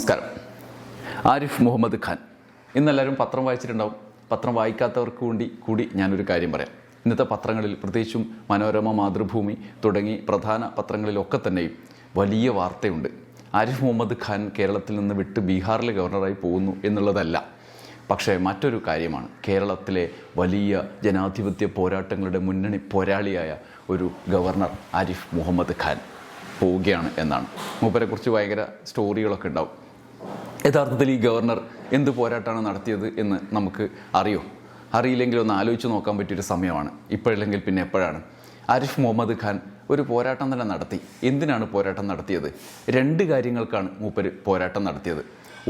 നമസ്കാരം. ആരിഫ് മുഹമ്മദ് ഖാൻ. ഇന്നെല്ലാവരും പത്രം വായിച്ചിട്ടുണ്ടാവും. പത്രം വായിക്കാത്തവർക്ക് വേണ്ടി കൂടി ഞാനൊരു കാര്യം പറയാം. ഇന്നത്തെ പത്രങ്ങളിൽ പ്രത്യേകിച്ചും മനോരമ മാതൃഭൂമി തുടങ്ങി പ്രധാന പത്രങ്ങളിലൊക്കെ തന്നെയും വലിയ വാർത്തയുണ്ട്. ആരിഫ് മുഹമ്മദ് ഖാൻ കേരളത്തിൽ നിന്ന് വിട്ട് ബീഹാറിലെ ഗവർണറായി പോകുന്നു എന്നുള്ളതല്ല. പക്ഷേ മറ്റൊരു കാര്യമാണ്. കേരളത്തിലെ വലിയ ജനാധിപത്യ പോരാട്ടങ്ങളുടെ മുന്നണി പോരാളിയായ ഒരു ഗവർണർ ആരിഫ് മുഹമ്മദ് ഖാൻ പോവുകയാണ് എന്നാണ്. മൂപ്പരെക്കുറിച്ച് ഭയങ്കര സ്റ്റോറികളൊക്കെ ഉണ്ടാവും. യഥാർത്ഥത്തിൽ ഈ ഗവർണർ എന്ത് പോരാട്ടമാണ് നടത്തിയത് എന്ന് നമുക്ക് അറിയോ? അറിയില്ലെങ്കിൽ ഒന്ന് ആലോചിച്ച് നോക്കാൻ പറ്റിയൊരു സമയമാണ്. ഇപ്പോഴല്ലെങ്കിൽ പിന്നെ എപ്പോഴാണ്? ആരിഫ് മുഹമ്മദ് ഖാൻ ഒരു പോരാട്ടം തന്നെ നടത്തി. എന്തിനാണ് പോരാട്ടം നടത്തിയത്? രണ്ട് കാര്യങ്ങൾക്കാണ് മൂപ്പര് പോരാട്ടം നടത്തിയത്.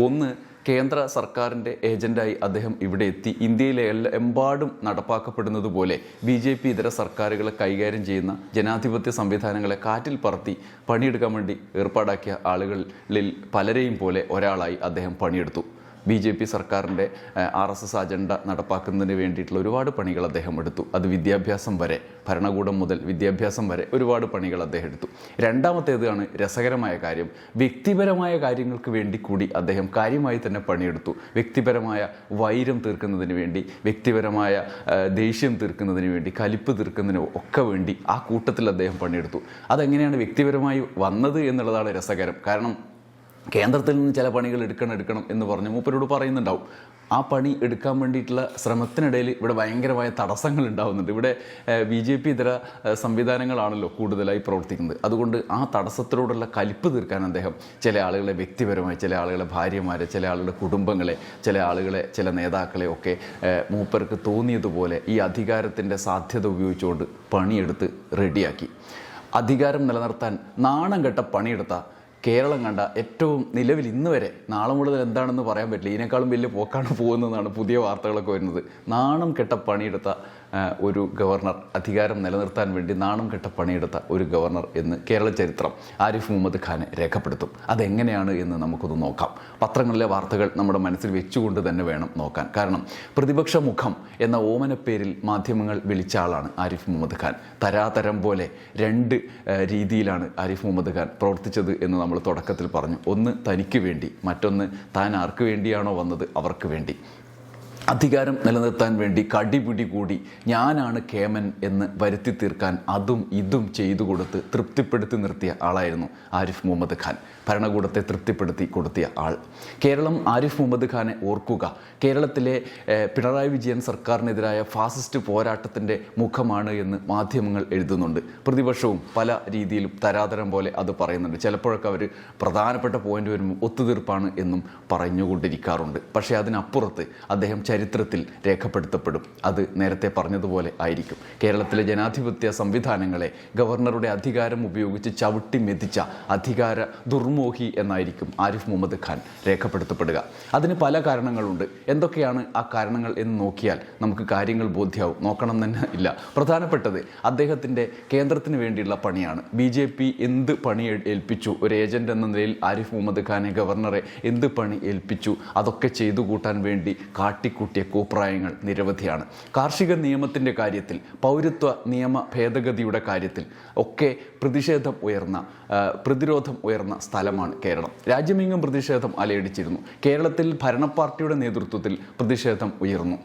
ഒന്ന് കേന്ദ്ര സർക്കാരിന്റെ ഏജന്റായി അദ്ദേഹം ഇവിടെ എത്തി. ഇന്ത്യയിലെ എല്ലാ എമ്പാടും നടപ്പാക്കപ്പെടുന്നത് പോലെ ബി ജെ പി ഇതര സർക്കാരുകളെ കൈകാര്യം ചെയ്യുന്ന ജനാധിപത്യ സംവിധാനങ്ങളെ കാറ്റിൽ പറത്തി പണിയെടുക്കാൻ വേണ്ടി ഏർപ്പാടാക്കിയ ആളുകളിൽ പലരെയും പോലെ ഒരാളായി അദ്ദേഹം പണിയെടുത്തു. ബി ജെ പി സർക്കാരിന്റെ ആർ എസ് എസ് അജണ്ട നടപ്പാക്കുന്നതിന് വേണ്ടിയിട്ടുള്ള ഒരുപാട് പണികൾ അദ്ദേഹം എടുത്തു. അത് വിദ്യാഭ്യാസം വരെ ഭരണകൂടം മുതൽ വിദ്യാഭ്യാസം വരെ ഒരുപാട് പണികൾ അദ്ദേഹം എടുത്തു. രണ്ടാമത്തേതാണ് രസകരമായ കാര്യം. വ്യക്തിപരമായ കാര്യങ്ങൾക്ക് വേണ്ടി കൂടി അദ്ദേഹം കാര്യമായി തന്നെ പണിയെടുത്തു. വ്യക്തിപരമായ വൈരം തീർക്കുന്നതിന് വേണ്ടി വ്യക്തിപരമായ ദേഷ്യം തീർക്കുന്നതിന് വേണ്ടി കലിപ്പ് തീർക്കുന്നതിന് ഒക്കെ വേണ്ടി ആ കൂട്ടത്തിൽ അദ്ദേഹം പണിയെടുത്തു. അതെങ്ങനെയാണ് വ്യക്തിപരമായി വന്നത് എന്നുള്ളതാണ് രസകരം. കാരണം കേന്ദ്രത്തിൽ നിന്ന് ചില പണികൾ എടുക്കണം എടുക്കണം എന്ന് പറഞ്ഞ് മൂപ്പരോട് പറയുന്നുണ്ടാവും. ആ പണി എടുക്കാൻ വേണ്ടിയിട്ടുള്ള ശ്രമത്തിനിടയിൽ ഇവിടെ ഭയങ്കരമായ തടസ്സങ്ങൾ ഉണ്ടാവുന്നുണ്ട്. ഇവിടെ ബി ജെ പി ഇതര സംവിധാനങ്ങളാണല്ലോ കൂടുതലായി പ്രവർത്തിക്കുന്നത്. അതുകൊണ്ട് ആ തടസ്സത്തിലൂടെയുള്ള കലിപ്പ് തീർക്കാൻ അദ്ദേഹം ചില ആളുകളെ വ്യക്തിപരമായി ചില ആളുകളെ ഭാര്യമാരെ ചില ആളുകളുടെ കുടുംബങ്ങളെ ചില ആളുകളെ ചില നേതാക്കളെ ഒക്കെ മൂപ്പർക്ക് തോന്നിയതുപോലെ ഈ അധികാരത്തിന്റെ സാധ്യത ഉപയോഗിച്ചുകൊണ്ട് പണിയെടുത്ത് റെഡിയാക്കി. അധികാരം നിലനിർത്താൻ നാണം കെട്ട പണിയെടുത്ത കേരളം കണ്ട ഏറ്റവും നിലവിൽ ഇന്ന് വരെ നാളെ മുതൽ എന്താണെന്ന് പറയാൻ പറ്റില്ല. ഇതിനേക്കാളും വലിയ പോക്കാണ് പോകുന്നതെന്നാണ് പുതിയ വാർത്തകളൊക്കെ വരുന്നത്. നാണം കെട്ട പണിയെടുത്ത ഒരു ഗവർണർ അധികാരം നിലനിർത്താൻ വേണ്ടി നാണം കെട്ട പണിയെടുത്ത ഒരു ഗവർണർ എന്ന് കേരള ചരിത്രം ആരിഫ് മുഹമ്മദ് ഖാനെ രേഖപ്പെടുത്തും. അതെങ്ങനെയാണ് എന്ന് നമുക്കൊന്ന് നോക്കാം. പത്രങ്ങളിലെ വാർത്തകൾ നമ്മുടെ മനസ്സിൽ വെച്ചുകൊണ്ട് തന്നെ വേണം നോക്കാൻ. കാരണം പ്രതിപക്ഷ മുഖം എന്ന ഓമനപ്പേരിൽ മാധ്യമങ്ങൾ വിളിച്ച ആളാണ് ആരിഫ് മുഹമ്മദ് ഖാൻ. തരാതരം പോലെ രണ്ട് രീതിയിലാണ് ആരിഫ് മുഹമ്മദ് ഖാൻ പ്രവർത്തിച്ചത് എന്ന് നമ്മൾ തുടക്കത്തിൽ പറഞ്ഞു. ഒന്ന് തനിക്ക് വേണ്ടി മറ്റൊന്ന് താൻ ആർക്ക് വേണ്ടിയാണോ വന്നത് അവർക്ക് വേണ്ടി. അധികാരം നിലനിർത്താൻ വേണ്ടി കടിപിടി കൂടി ഞാനാണ് കേമൻ എന്ന് വരുത്തി തീർക്കാൻ അതും ഇതും ചെയ്തു കൊടുത്ത് തൃപ്തിപ്പെടുത്തി നിർത്തിയ ആളായിരുന്നു ആരിഫ് മുഹമ്മദ് ഖാൻ. ഭരണകൂടത്തെ തൃപ്തിപ്പെടുത്തി കൊടുത്തിയ ആൾ. കേരളം ആരിഫ് മുഹമ്മദ് ഖാനെ ഓർക്കുക. കേരളത്തിലെ പിണറായി വിജയൻ സർക്കാരിനെതിരായ ഫാസിസ്റ്റ് പോരാട്ടത്തിന്റെ മുഖമാണ് എന്ന് മാധ്യമങ്ങൾ എഴുതുന്നുണ്ട്. പ്രതിപക്ഷവും പല രീതിയിലും തരാതരം പോലെ അത് പറയുന്നുണ്ട്. ചിലപ്പോഴൊക്കെ അവർ പ്രധാനപ്പെട്ട പോയിന്റ് വരുമ്പോൾ ഒത്തുതീർപ്പാണ് എന്നും പറഞ്ഞുകൊണ്ടിരിക്കാറുണ്ട്. പക്ഷേ അതിനപ്പുറത്ത് അദ്ദേഹം ചരിത്രത്തിൽ രേഖപ്പെടുത്തപ്പെടും. അത് നേരത്തെ പറഞ്ഞതുപോലെ ആയിരിക്കും. കേരളത്തിലെ ജനാധിപത്യ സംവിധാനങ്ങളെ ഗവർണറുടെ അധികാരം ഉപയോഗിച്ച് ചവിട്ടി മെതിച്ച അധികാര ദുർമോഹി എന്നായിരിക്കും ആരിഫ് മുഹമ്മദ് ഖാൻ രേഖപ്പെടുത്തപ്പെടുക. അതിന് പല കാരണങ്ങളുണ്ട്. എന്തൊക്കെയാണ് ആ കാരണങ്ങൾ എന്ന് നോക്കിയാൽ നമുക്ക് കാര്യങ്ങൾ ബോധ്യാവും. നോക്കണം തന്നെ ഇല്ല. പ്രധാനപ്പെട്ടത് അദ്ദേഹത്തിന്റെ കേന്ദ്രത്തിന് വേണ്ടിയുള്ള പണിയാണ്. ബി ജെ പി എന്ത് പണി ഏൽപ്പിച്ചു? ഒരു ഏജന്റ് എന്ന നിലയിൽ ആരിഫ് മുഹമ്മദ് ഖാനെ ഗവർണറെ എന്ത് പണി ഏൽപ്പിച്ചു? അതൊക്കെ ചെയ്തു കൂട്ടാൻ വേണ്ടി കാട്ടിക്കൂട്ടിയ കൂപ്രായങ്ങൾ നിരവധിയാണ്. കാർഷിക നിയമത്തിന്റെ കാര്യത്തിൽ പൗരത്വ നിയമ ഭേദഗതിയുടെ കാര്യത്തിൽ ഒക്കെ പ്രതിഷേധം ഉയർന്ന പ്രതിരോധം ഉയർന്ന സ്ഥലമാണ് കേരളം. രാജ്യമെങ്ങും പ്രതിഷേധം അലയടിച്ചിരുന്നു. കേരളത്തിൽ ഭരണപാർട്ടിയുടെ നേതൃത്വത്തിൽ പ്രതിഷേധം ഉയർന്നു.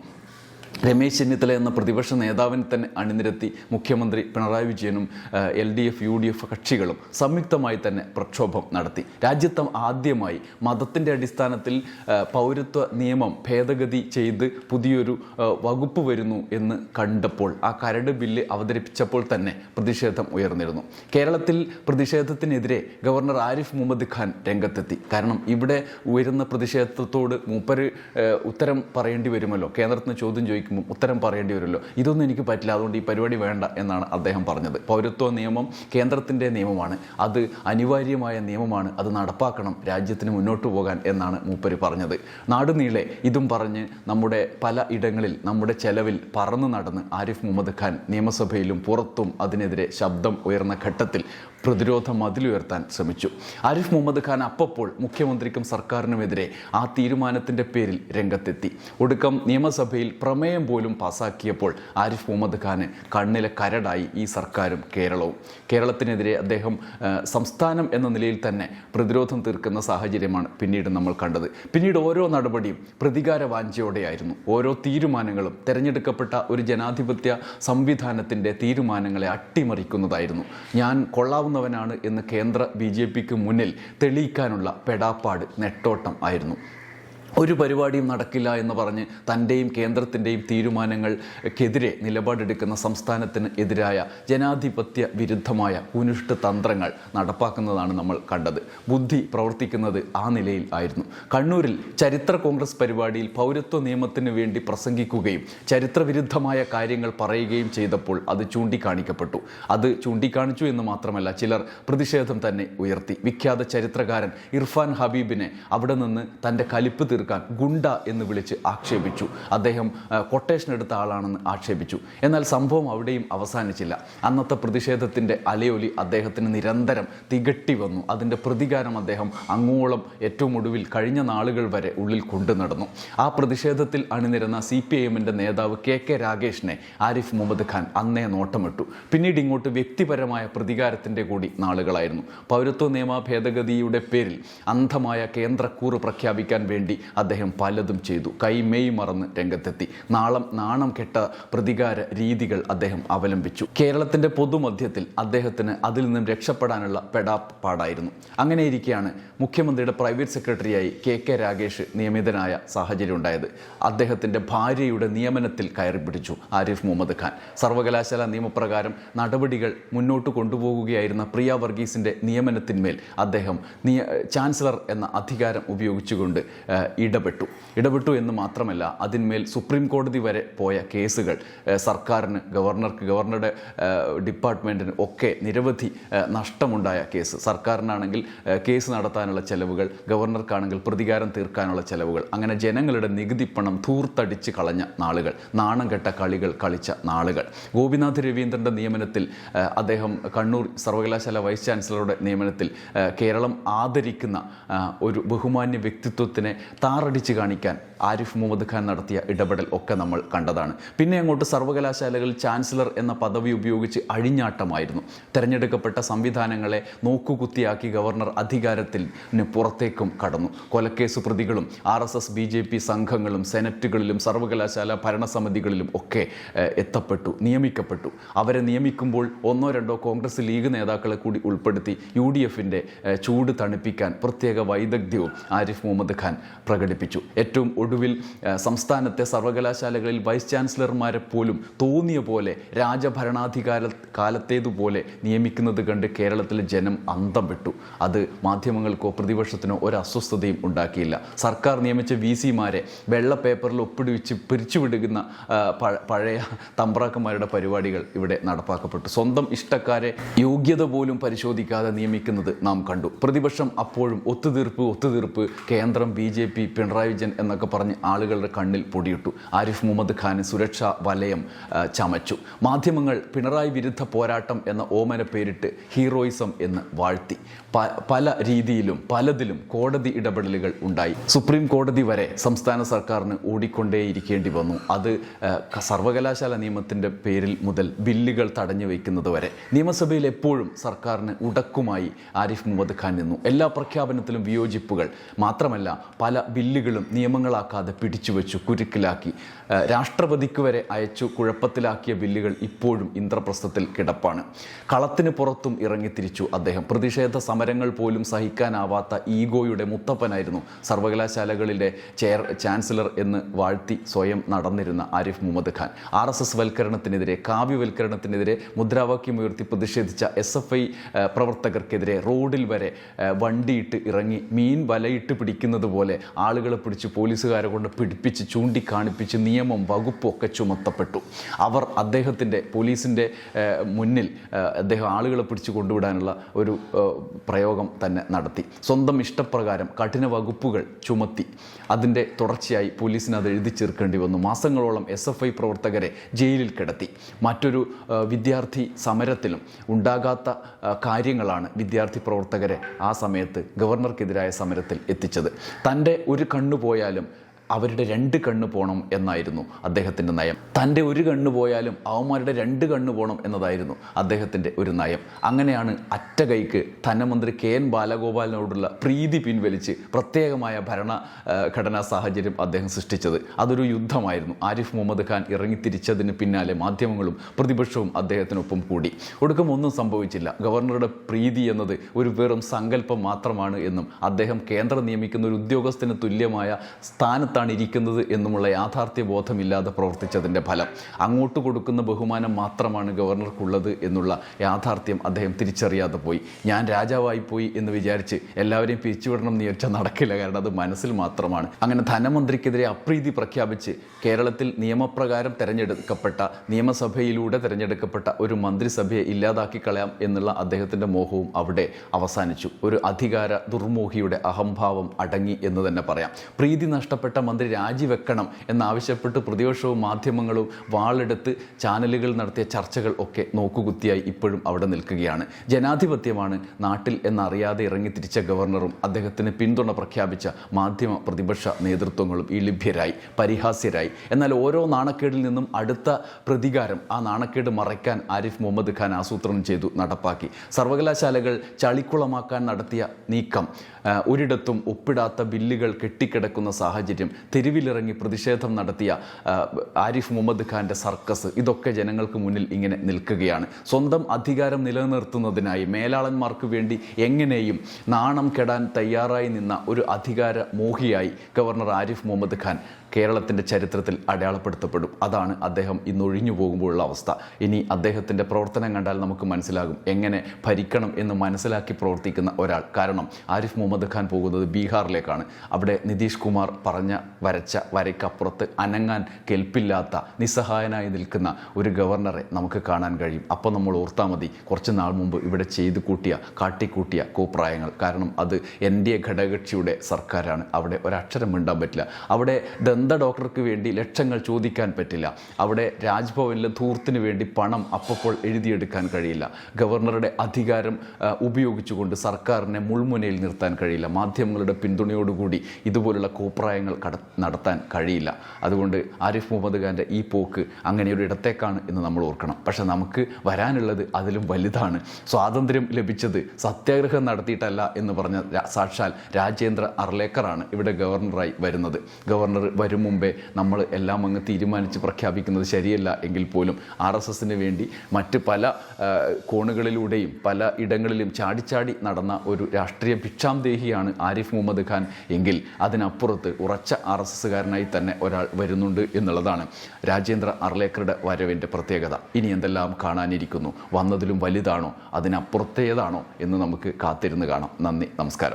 രമേശ് ചെന്നിത്തല എന്ന പ്രതിപക്ഷ നേതാവിനെ തന്നെ അണിനിരത്തി മുഖ്യമന്ത്രി പിണറായി വിജയനും L D F U D F കക്ഷികളും സംയുക്തമായി തന്നെ പ്രക്ഷോഭം നടത്തി. രാജ്യത്ത് ആദ്യമായി മതത്തിന്റെ അടിസ്ഥാനത്തിൽ പൗരത്വ നിയമം ഭേദഗതി ചെയ്ത് പുതിയൊരു വകുപ്പ് വരുന്നു എന്ന് കണ്ടപ്പോൾ ആ കരട് ബില്ല് അവതരിപ്പിച്ചപ്പോൾ തന്നെ പ്രതിഷേധം ഉയർന്നിരുന്നു. കേരളത്തിൽ പ്രതിഷേധത്തിനെതിരെ ഗവർണർ ആരിഫ് മുഹമ്മദ് ഖാൻ രംഗത്തെത്തി. കാരണം ഇവിടെ ഉയരുന്ന പ്രതിഷേധത്തോട് മൂപ്പര് ഉത്തരം പറയേണ്ടി വരുമല്ലോ. കേന്ദ്രത്തിന് ചോദ്യം ചോദിക്കുമ്പോൾ ഉത്തരം പറയേണ്ടി വരുമല്ലോ. ഇതൊന്നും എനിക്ക് പറ്റില്ല. അതുകൊണ്ട് ഈ പരിപാടി വേണ്ട എന്നാണ് അദ്ദേഹം പറഞ്ഞത്. പൗരത്വ നിയമം കേന്ദ്രത്തിന്റെ നിയമമാണ്. അത് അനിവാര്യമായ നിയമമാണ്. അത് നടപ്പാക്കണം. രാജ്യത്തിന് മുന്നോട്ട് പോകാൻ എന്നാണ് മൂപ്പര് പറഞ്ഞത്. നാടുനീളെ ഇതും പറഞ്ഞ് നമ്മുടെ പല ഇടങ്ങളിൽ നമ്മുടെ ചെലവിൽ പറന്നു നടന്ന് ആരിഫ് മുഹമ്മദ് ഖാൻ നിയമസഭയിലും പുറത്തും അതിനെതിരെ ശബ്ദം ഉയർന്ന ഘട്ടത്തിൽ പ്രതിരോധ മതിലുയർത്താൻ ശ്രമിച്ചു. ആരിഫ് മുഹമ്മദ് ഖാൻ അപ്പപ്പോൾ മുഖ്യമന്ത്രിക്കും സർക്കാരിനുമെതിരെ ആ തീരുമാനത്തിന്റെ പേരിൽ രംഗത്തെത്തി. ഒടുക്കം നിയമസഭയിൽ പ്രമേയം പോലും പാസാക്കിയപ്പോൾ ആരിഫ് മുഹമ്മദ് ഖാന് കണ്ണിലെ കരടായി ഈ സർക്കാരും കേരളവും. കേരളത്തിനെതിരെ അദ്ദേഹം സംസ്ഥാനം എന്ന നിലയിൽ തന്നെ പ്രതിരോധം തീർക്കുന്ന സാഹചര്യമാണ് പിന്നീട് നമ്മൾ കണ്ടത്. പിന്നീട് ഓരോ നടപടിയും പ്രതികാര വാഞ്ചയോടെയായിരുന്നു. ഓരോ തീരുമാനങ്ങളും തെരഞ്ഞെടുക്കപ്പെട്ട ഒരു ജനാധിപത്യ സംവിധാനത്തിന്റെ തീരുമാനങ്ങളെ അട്ടിമറിക്കുന്നതായിരുന്നു. ഞാൻ കൊള്ളാവുന്നവനാണ് എന്ന് കേന്ദ്ര ബി ജെ പിക്ക് മുന്നിൽ തെളിയിക്കാനുള്ള പെടാപ്പാട് നെട്ടോട്ടം ആയിരുന്നു. ഒരു പരിപാടിയും നടക്കില്ല എന്ന് പറഞ്ഞ് തന്റെയും കേന്ദ്രത്തിന്റെയും തീരുമാനങ്ങൾക്കെതിരെ നിലപാടെടുക്കുന്ന സംസ്ഥാനത്തിന് എതിരായ ജനാധിപത്യ വിരുദ്ധമായ കുനിഷ്ട് തന്ത്രങ്ങൾ നടപ്പാക്കുന്നതാണ് നമ്മൾ കണ്ടത്. ബുദ്ധി പ്രവർത്തിക്കുന്നത് ആ നിലയിൽ ആയിരുന്നു. കണ്ണൂരിൽ ചരിത്ര കോൺഗ്രസ് പരിപാടിയിൽ പൗരത്വ നിയമത്തിന് വേണ്ടി പ്രസംഗിക്കുകയും ചരിത്രവിരുദ്ധമായ കാര്യങ്ങൾ പറയുകയും ചെയ്തപ്പോൾ അത് ചൂണ്ടിക്കാണിക്കപ്പെട്ടു. അത് ചൂണ്ടിക്കാണിച്ചു എന്ന് മാത്രമല്ല ചിലർ പ്രതിഷേധം തന്നെ ഉയർത്തി. വിഖ്യാത ചരിത്രകാരൻ ഇർഫാൻ ഹബീബിനെ അവിടെ നിന്ന് തന്റെ കലിപ്പ് തീർക്കാൻ ഗുണ്ട എന്ന് വിളിച്ച് ആക്ഷേപിച്ചു. അദ്ദേഹം കൊട്ടേഷൻ എടുത്ത ആളാണെന്ന് ആക്ഷേപിച്ചു. എന്നാൽ സംഭവം അവിടെയും അവസാനിച്ചില്ല. അന്നത്തെ പ്രതിഷേധത്തിന്റെ അലയൊലി അദ്ദേഹത്തിന് നിരന്തരം തികട്ടി വന്നു. അതിന്റെ പ്രതികാരം അദ്ദേഹം അങ്ങോളം ഏറ്റവും ഒടുവിൽ കഴിഞ്ഞ നാളുകൾ വരെ ഉള്ളിൽ കൊണ്ടു നടന്നു. ആ പ്രതിഷേധത്തിൽ അണിനിരുന്ന സി പി ഐ എമ്മിന്റെ നേതാവ് കെ കെ രാഗേഷിനെ ആരിഫ് മുഹമ്മദ് ഖാൻ അന്നേ നോട്ടമിട്ടു. പിന്നീട് ഇങ്ങോട്ട് വ്യക്തിപരമായ പ്രതികാരത്തിന്റെ കൂടി നാളുകളായിരുന്നു. പൗരത്വ നിയമ ഭേദഗതിയുടെ പേരിൽ അന്ധമായ കേന്ദ്രക്കൂറ് പ്രഖ്യാപിക്കാൻ വേണ്ടി അദ്ദേഹം പലതും ചെയ്തു. കൈമേയ് മറന്ന് രംഗത്തെത്തി. നാളം നാണം കെട്ട പ്രതികാര രീതികൾ അദ്ദേഹം അവലംബിച്ചു. കേരളത്തിന്റെ പൊതുമധ്യത്തിൽ അദ്ദേഹത്തിന് അതിൽ നിന്നും രക്ഷപ്പെടാനുള്ള പെടാപ്പാടായിരുന്നു അങ്ങനെ ഇരിക്കെയാണ് മുഖ്യമന്ത്രിയുടെ പ്രൈവറ്റ് സെക്രട്ടറിയായി കെ കെ രാഗേഷ് നിയമിതനായ സാഹചര്യം ഉണ്ടായത്. അദ്ദേഹത്തിന്റെ ഭാര്യയുടെ നിയമനത്തിൽ കയറി പിടിച്ചു ആരിഫ് മുഹമ്മദ് ഖാൻ. സർവകലാശാല നിയമപ്രകാരം നടപടികൾ മുന്നോട്ട് കൊണ്ടുപോകുകയായിരുന്ന പ്രിയ വർഗീസിന്റെ നിയമനത്തിന്മേൽ അദ്ദേഹം ചാൻസലർ എന്ന അധികാരം ഉപയോഗിച്ചുകൊണ്ട് ഇടപെട്ടു. ഇടപെട്ടു എന്ന് മാത്രമല്ല അതിന്മേൽ സുപ്രീം കോടതി വരെ പോയ കേസുകൾ സർക്കാരിന് ഗവർണർക്ക് ഗവർണറുടെ ഡിപ്പാർട്ട്മെന്റിന് ഒക്കെ നിരവധി നഷ്ടമുണ്ടായ കേസ്. സർക്കാരിനാണെങ്കിൽ കേസ് നടത്താനുള്ള ചെലവുകൾ ഗവർണർക്കാണെങ്കിൽ പ്രതികാരം തീർക്കാനുള്ള ചെലവുകൾ അങ്ങനെ ജനങ്ങളുടെ നികുതി പണം ധൂർത്തടിച്ച് കളഞ്ഞ നാളുകൾ നാണം കെട്ട കളികൾ കളിച്ച നാളുകൾ. ഗോപിനാഥ് രവീന്ദ്രന്റെ നിയമനത്തിൽ അദ്ദേഹം കണ്ണൂർ സർവകലാശാല വൈസ് ചാൻസലറുടെ നിയമനത്തിൽ കേരളം ആദരിക്കുന്ന ഒരു ബഹുമാന്യ വ്യക്തിത്വത്തിനെ താറടിച്ച് കാണിക്കാൻ ആരിഫ് മുഹമ്മദ് ഖാൻ നടത്തിയ ഇടപെടൽ ഒക്കെ നമ്മൾ കണ്ടതാണ്. പിന്നെ അങ്ങോട്ട് സർവകലാശാലകൾ ചാൻസലർ എന്ന പദവി ഉപയോഗിച്ച് അഴിഞ്ഞാട്ടമായിരുന്നു. തിരഞ്ഞെടുക്കപ്പെട്ട സംവിധാനങ്ങളെ നോക്കുകുത്തിയാക്കി ഗവർണർ അധികാരത്തിൽ പുറത്തേക്കും കടന്നു. കൊലക്കേസ് പ്രതികളും R S S B J P സംഘങ്ങളും സെനറ്റുകളിലും സർവകലാശാല ഭരണസമിതികളിലും ഒക്കെ എത്തപ്പെട്ടു നിയമിക്കപ്പെട്ടു. അവരെ നിയമിക്കുമ്പോൾ ഒന്നോ രണ്ടോ കോൺഗ്രസ് ലീഗ് നേതാക്കളെ കൂടി ഉൾപ്പെടുത്തി യു ഡി എഫിന്റെ ചൂട് തണുപ്പിക്കാൻ പ്രത്യേക വൈദഗ്ധ്യവും ആരിഫ് മുഹമ്മദ് ഖാൻ പ്രകടിപ്പിച്ചു. ഏറ്റവും ഒടുവിൽ സംസ്ഥാനത്തെ സർവകലാശാലകളിൽ വൈസ് ചാൻസലർമാരെ പോലും തോന്നിയ പോലെ രാജഭരണാധികാര കാലത്തേതുപോലെ നിയമിക്കുന്നത് കണ്ട് കേരളത്തിലെ ജനം അന്തം വിട്ടു അത് മാധ്യമങ്ങൾക്കോ പ്രതിപക്ഷത്തിനോ ഒരു അസ്വസ്ഥതയും ഉണ്ടാക്കിയില്ല. സർക്കാർ നിയമിച്ച വി സിമാരെ വെള്ള പേപ്പറിൽ ഒപ്പിടിവിച്ച് പിരിച്ചുവിടുന്ന പഴയ തമ്പ്രാക്കന്മാരുടെ പരിപാടികൾ ഇവിടെ നടപ്പാക്കപ്പെട്ടു. സ്വന്തം ഇഷ്ടക്കാരെ യോഗ്യത പോലും പരിശോധിക്കാതെ നിയമിക്കുന്നത് നാം കണ്ടു. പ്രതിപക്ഷം അപ്പോഴും ഒത്തുതീർപ്പ് ഒത്തുതീർപ്പ് കേന്ദ്രം B J P Pinarayi Vijayan എന്നൊക്കെ പറഞ്ഞ് ആളുകളുടെ കണ്ണിൽ പൊടിയിട്ടു. ആരിഫ് മുഹമ്മദ് ഖാന് സുരക്ഷാ വലയം ചമച്ചു. മാധ്യമങ്ങൾ പിണറായി വിരുദ്ധ പോരാട്ടം എന്ന ഓമന പേരിട്ട് ഹീറോയിസം എന്ന് വാഴ്ത്തി. പല രീതിയിലും പലതിലും കോടതി ഇടപെടലുകൾ ഉണ്ടായി. സുപ്രീം കോടതി വരെ സംസ്ഥാന സർക്കാരിന് ഓടിക്കൊണ്ടേയിരിക്കേണ്ടി വന്നു. അത് സർവകലാശാല നിയമത്തിന്റെ പേരിൽ മുതൽ ബില്ലുകൾ തടഞ്ഞു വയ്ക്കുന്നത് വരെ. നിയമസഭയിൽ എപ്പോഴും സർക്കാരിന് ഉടക്കുമായി ആരിഫ് മുഹമ്മദ് ഖാൻ നിന്നു. എല്ലാ പ്രഖ്യാപനത്തിലും വിയോജിപ്പുകൾ. മാത്രമല്ല പല ബില്ലുകളും നിയമങ്ങളാക്കാതെ പിടിച്ചുവെച്ചു കുരുക്കിലാക്കി. രാഷ്ട്രപതിക്ക് വരെ അയച്ചു കുഴപ്പത്തിലാക്കിയ ബില്ലുകൾ ഇപ്പോഴും ഇന്ദ്രപ്രസ്ഥത്തിൽ കിടപ്പാണ്. കളത്തിന് പുറത്തും ഇറങ്ങിത്തിരിച്ചു അദ്ദേഹം. പ്രതിഷേധ സമരങ്ങൾ പോലും സഹിക്കാനാവാത്ത ഈഗോയുടെ മുത്തപ്പനായിരുന്നു സർവകലാശാലകളിലെ ചെയർ ചാൻസലർ എന്ന് വാഴ്ത്തി സ്വയം നടന്നിരുന്ന Arif Mohammed Khan. R S S വൽക്കരണത്തിനെതിരെ കാവ്യവൽക്കരണത്തിനെതിരെ മുദ്രാവാക്യമുയർത്തി പ്രതിഷേധിച്ച എസ് എഫ് ഐ പ്രവർത്തകർക്കെതിരെ റോഡിൽ വരെ വണ്ടിയിട്ട് ഇറങ്ങി മീൻ വലയിട്ട് പിടിക്കുന്നത് പോലെ ആളുകളെ പിടിച്ച് പോലീസുകാരെ കൊണ്ട് പിടിപ്പിച്ച് ചൂണ്ടിക്കാണിപ്പിച്ച് നിയമം വകുപ്പൊക്കെ ചുമത്തപ്പെട്ടു. അവർ അദ്ദേഹത്തിന്റെ പോലീസിന്റെ മുന്നിൽ അദ്ദേഹം ആളുകളെ പിടിച്ച് കൊണ്ടുവിടാനുള്ള ഒരു പ്രയോഗം തന്നെ നടത്തി. സ്വന്തം ഇഷ്ടപ്രകാരം കഠിന വകുപ്പുകൾ ചുമത്തി. അതിന്റെ തുടർച്ചയായി പോലീസിന് അത് എഴുതി ചേർക്കേണ്ടി വന്നു. മാസങ്ങളോളം എസ് എഫ് ഐ പ്രവർത്തകരെ ജയിലിൽ കിടത്തി. മറ്റൊരു വിദ്യാർത്ഥി സമരത്തിലും ഉണ്ടാകാത്ത കാര്യങ്ങളാണ് വിദ്യാർത്ഥി പ്രവർത്തകരെ ആ സമയത്ത് ഗവർണർക്കെതിരായ സമരത്തിൽ എത്തിച്ചത്. തന്റെ ഒരു കണ്ണു പോയാലും അവരുടെ രണ്ട് കണ്ണ് പോകണം എന്നായിരുന്നു അദ്ദേഹത്തിന്റെ നയം. തന്റെ ഒരു കണ്ണ് പോയാലും അവന്മാരുടെ രണ്ട് കണ്ണ് പോകണം എന്നതായിരുന്നു അദ്ദേഹത്തിന്റെ ഒരു നയം. അങ്ങനെയാണ് അറ്റ കൈക്ക് ധനമന്ത്രി കെ എൻ ബാലഗോപാലിനോടുള്ള പ്രീതി പിൻവലിച്ച് പ്രത്യേകമായ ഭരണ ഘടനാ സാഹചര്യം അദ്ദേഹം സൃഷ്ടിച്ചത്. അതൊരു യുദ്ധമായിരുന്നു. ആരിഫ് മുഹമ്മദ് ഖാൻ ഇറങ്ങിത്തിരിച്ചതിന് പിന്നാലെ മാധ്യമങ്ങളും പ്രതിപക്ഷവും അദ്ദേഹത്തിനൊപ്പം കൂടി. ഒടുക്കം ഒന്നും സംഭവിച്ചില്ല. ഗവർണറുടെ പ്രീതി എന്നത് ഒരു വെറും സങ്കല്പം മാത്രമാണ് എന്നും അദ്ദേഹം കേന്ദ്രം നിയമിക്കുന്ന ഒരു ഉദ്യോഗസ്ഥന് തുല്യമായ സ്ഥാനത്താണ് ഇരിക്കുന്നത് എന്നുമുള്ള യാഥാർത്ഥ്യ ബോധമില്ലാതെ പ്രവർത്തിച്ചതിന്റെ ഫലം. അങ്ങോട്ട് കൊടുക്കുന്ന ബഹുമാനം മാത്രമാണ് ഗവർണർക്കുള്ളത് എന്നുള്ള യാഥാർത്ഥ്യം അദ്ദേഹം തിരിച്ചറിയാതെ പോയി. ഞാൻ രാജാവായി പോയി എന്ന് വിചാരിച്ച് എല്ലാവരെയും പിരിച്ചുവിടണം എന്ന് ചോദിച്ചാൽ നടക്കില്ല. കാരണം അത് മനസ്സിൽ മാത്രമാണ്. അങ്ങനെ ധനമന്ത്രിക്കെതിരെ അപ്രീതി പ്രഖ്യാപിച്ച് കേരളത്തിൽ നിയമപ്രകാരം തിരഞ്ഞെടുക്കപ്പെട്ട നിയമസഭയിലൂടെ തിരഞ്ഞെടുക്കപ്പെട്ട ഒരു മന്ത്രിസഭയെ ഇല്ലാതാക്കി കളയാം എന്നുള്ള അദ്ദേഹത്തിന്റെ മോഹവും അവിടെ അവസാനിച്ചു. ഒരു അധികാര ദുർമോഹിയുടെ അഹംഭാവം അടങ്ങി എന്ന് തന്നെ പറയാം. പ്രീതി നഷ്ടപ്പെട്ട മന്ത്രി രാജിവെക്കണം എന്നാവശ്യപ്പെട്ട് പ്രതിപക്ഷവും മാധ്യമങ്ങളും വാളെടുത്ത് ചാനലുകൾ നടത്തിയ ചർച്ചകൾ ഒക്കെ നോക്കുകുത്തിയായി ഇപ്പോഴും അവിടെ നിൽക്കുകയാണ്. ജനാധിപത്യമാണ് നാട്ടിൽ എന്നറിയാതെ ഇറങ്ങി തിരിച്ച ഗവർണറും അദ്ദേഹത്തിന് പിന്തുണ പ്രഖ്യാപിച്ച മാധ്യമ പ്രതിപക്ഷ നേതൃത്വങ്ങളും ഈ ലഭ്യരായി പരിഹാസ്യരായി. എന്നാൽ ഓരോ നാണക്കേടിൽ നിന്നും അടുത്ത പ്രതികാരം ആ നാണക്കേട് മറയ്ക്കാൻ ആരിഫ് മുഹമ്മദ് ഖാൻ ആസൂത്രണം ചെയ്തു നടപ്പാക്കി. സർവകലാശാലകൾ ചളിക്കുളമാക്കാൻ നടത്തിയ നീക്കം ഒരിടത്തും ഒപ്പിടാത്ത ബില്ലുകൾ കെട്ടിക്കിടക്കുന്ന സാഹചര്യം തെരുവിലിറങ്ങി പ്രതിഷേധം നടത്തിയ ആരിഫ് മുഹമ്മദ് ഖാന്റെ സർക്കസ് ഇതൊക്കെ ജനങ്ങൾക്ക് മുന്നിൽ ഇങ്ങനെ നിൽക്കുകയാണ്. സ്വന്തം അധികാരം നിലനിർത്തുന്നതിനായി മേലാളന്മാർക്ക് വേണ്ടി എങ്ങനെയും നാണം കെടാൻ തയ്യാറായി നിന്ന ഒരു അധികാര മോഹിയായി ഗവർണർ ആരിഫ് മുഹമ്മദ് ഖാൻ കേരളത്തിന്റെ ചരിത്രത്തിൽ അടയാളപ്പെടുത്തപ്പെടും. അതാണ് അദ്ദേഹം ഇന്ന് ഒഴിഞ്ഞു പോകുമ്പോഴുള്ള അവസ്ഥ. ഇനി അദ്ദേഹത്തിന്റെ പ്രവർത്തനം കണ്ടാൽ നമുക്ക് മനസ്സിലാകും എങ്ങനെ ഭരിക്കണം എന്ന് മനസ്സിലാക്കി പ്രവർത്തിക്കുന്ന ഒരാൾ. കാരണം ആരിഫ് മുഹമ്മദ് ഖാൻ പോകുന്നത് ബീഹാറിലേക്കാണ്. അവിടെ നിതീഷ് കുമാർ പറഞ്ഞ വരച്ച വരയ്ക്കപ്പുറത്ത് അനങ്ങാൻ കെൽപ്പില്ലാത്ത നിസ്സഹായനായി നിൽക്കുന്ന ഒരു ഗവർണറെ നമുക്ക് കാണാൻ കഴിയും. അപ്പോൾ നമ്മൾ ഓർത്താൽ മതി കുറച്ച് നാൾ മുമ്പ് ഇവിടെ ചെയ്തു കൂട്ടിയ കാട്ടിക്കൂട്ടിയ കോപ്രായങ്ങൾ. കാരണം അത് എൻ ഡി എ ഘടകകക്ഷിയുടെ സർക്കാരാണ്. അവിടെ ഒരക്ഷരം മിണ്ടാൻ പറ്റില്ല. അവിടെ ദന്ത ഡോക്ടർക്ക് വേണ്ടി ലക്ഷങ്ങൾ ചോദിക്കാൻ പറ്റില്ല? അവിടെ രാജ്ഭവനിലെ ധൂർത്തിന് വേണ്ടി പണം അപ്പപ്പോൾ എഴുതിയെടുക്കാൻ കഴിയില്ല. ഗവർണറുടെ അധികാരം ഉപയോഗിച്ചുകൊണ്ട് സർക്കാരിനെ മുൾമുനയിൽ നിർത്താൻ കഴിയില്ല. മാധ്യമങ്ങളുടെ പിന്തുണയോടുകൂടി ഇതുപോലുള്ള കോപ്രായങ്ങൾ നടത്താൻ കഴിയില്ല. അതുകൊണ്ട് ആരിഫ് മുഹമ്മദ് ഖാന്റെ ഈ പോക്ക് അങ്ങനെ ഒരു ഇടത്തേക്കാണ് എന്ന് നമ്മൾ ഓർക്കണം. പക്ഷേ നമുക്ക് വരാനുള്ളത് അതിലും വലുതാണ്. സ്വാതന്ത്ര്യം ലഭിച്ചത് സത്യാഗ്രഹം നടത്തിയിട്ടല്ല എന്ന് പറഞ്ഞ സാക്ഷാൽ രാജേന്ദ്ര അർലേക്കറാണ് ഇവിടെ ഗവർണറായി വരുന്നത്. ഗവർണർ വരും മുമ്പേ നമ്മൾ എല്ലാം അങ്ങ് തീരുമാനിച്ച് പ്രഖ്യാപിക്കുന്നത് ശരിയല്ല എങ്കിൽ പോലും ആർ എസ് എസിന് വേണ്ടി മറ്റ് പല കോണുകളിലൂടെയും പല ഇടങ്ങളിലും ചാടിച്ചാടി നടന്ന ഒരു രാഷ്ട്രീയ ഭിക്ഷാംദേഹിയാണ് ആരിഫ് മുഹമ്മദ് ഖാൻ എങ്കിൽ അതിനപ്പുറത്ത് ഉറച്ച ആർ എസ് എസ്സുകാരനായി തന്നെ ഒരാൾ വരുന്നുണ്ട് എന്നുള്ളതാണ് രാജേന്ദ്ര അർലേക്കറുടെ വരവിന്റെ പ്രത്യേകത. ഇനി എന്തെല്ലാം കാണാനിരിക്കുന്നു? വന്നതിലും വലുതാണോ? അതിനപ്പുറത്തേതാണോ? എന്ന് നമുക്ക് കാത്തിരുന്ന് കാണാം. നന്ദി നമസ്കാരം.